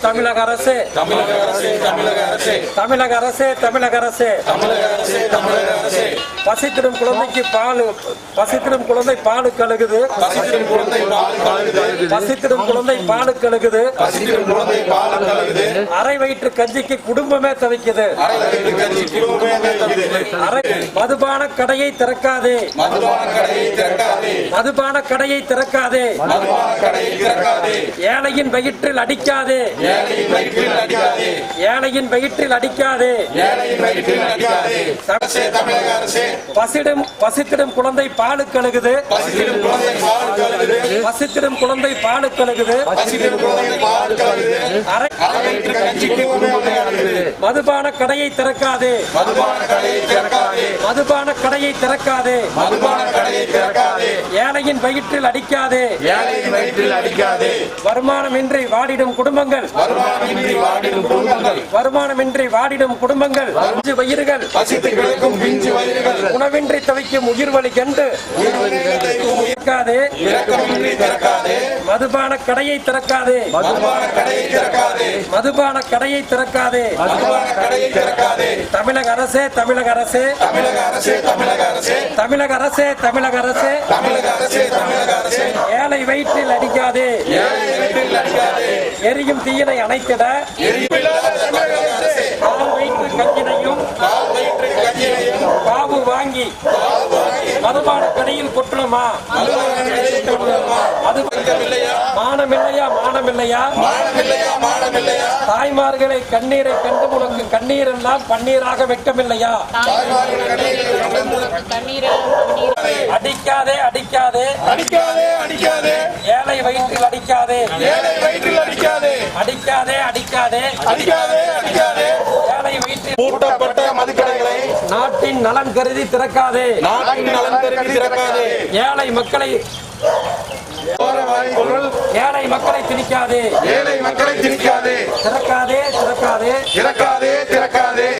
தமிழக அரசு. தமிழக அரசே தமிழக அரசே. தமிழக அரசு தமிழக அரசு. தமிழக அரசே தமிழக அரசே. பசித்திடும் குழந்தைக்கு பால் பசித்திடும் குழந்தை பால் கழுகுது. பசித்திடும் குழந்தை பால் கலகுது பசித்திடும் குழந்தை பால் கழுகுது பசித்திடும் குழந்தை பால் கலகுது அரை வயிற்று கஞ்சிக்கு குடும்பமே தவிக்குது. அரை வயிற்று கஞ்சி குடும்பமே தவிக்குது. அரை மதுபான கடையை திறக்காதே. மதுபான கடையை திறக்காதே. மதுபான கடையை திறக்காதே. மதுபான கடையை திறக்காதே. ஏழையின் வயிற்றில் அடிக்காதே. ஏழையின் வயிற்றில் அடிக்காதே. ஏழையின் வயிற்றில் அடிக்காதே. ஏழையின் வயிற்றில் அடிக்காதே. தமிழக அரசே. பசிடும் பசித்திடும் குழந்தை பாலு கழுகுது பசித்திடும் குழந்தை பால் கலகுது பசித்திடும் குழந்தை பாலு கழுகுது பசித்திடும் குழந்தை பால் கலகுது அரை அரை வயிற்று கஞ்சிக்கு குடும்பமே அழுகுது மதுபான கடையை திறக்காதே. மதுபான கடையை திறக்காதே. மதுபான கடையை திறக்காதே. மதுபான கடையை திறக்காதே. ஏழையின் வயிற்றில் அடிக்காதே. ஏழையின் வயிற்றில் அடிக்காதே. வருமானமின்றி வாடிடும் குடும்பங்கள். வருமானமின்றி வாடிடும் குடும்பங்கள். வருமானமின்றி வாடிடும் குடும்பங்கள். அஞ்சு வயிறுகள். பசித்து கிடக்கும் பிஞ்சு வயிறுகள். உணவின்றி தவிக்கும் உயிர் வலி கண்டு மதுபான கடையை திறக்காதே. மதுபான கடையை திறக்காதே. மதுபான கடையை திறக்காதே. மதுபான கடையை திறக்காதே. தமிழக அரசே தமிழக அரசே. தமிழக அரசே தமிழக அரசே. தமிழக அரசே தமிழக அரசே. தமிழக அரசே தமிழக அரசே. ஏழை வயிற்றில் அடிக்காதே. ஏழை வயிற்றில் அடிக்காதே. எரியும் தீயினை அணைத்திட. வயிற்று கஞ்சினையும் பால் வயிற்று கஞ்சியையும் பாவு வாங்கி மதுபான கடையில் கொட்டணுமா அது மானமில்லையா? மானமில்லையா? மானமில்லையா? மானமில்லையா? தாய்மார்களை கண்ணீரை கண்டு உனக்கு கண்ணீர் எல்லாம் பன்னீராக வெட்கமில்லையா? அடிக்காதே அடிக்காதே. அடிக்காதே அடிக்காதே. ஏழை வயிற்றில் அடிக்காதே. ஏழை வயிற்றில் அடிக்காதே. அடிக்காதே அடிக்காதே. அடிக்காதே அடிக்காதே. ஏழை பூட்டப்பட்ட மதுக்கடைகளை நாட்டின் நலன் கருதி திறக்காதே. நாட்டின் நலன் கருதி திறக்காதே. ஏழை மக்களை ஏழை மக்களை திணிக்காதே. ஏழை மக்களை திணிக்காதே. திறக்காதே திறக்காதே. திறக்காதே திறக்காதே.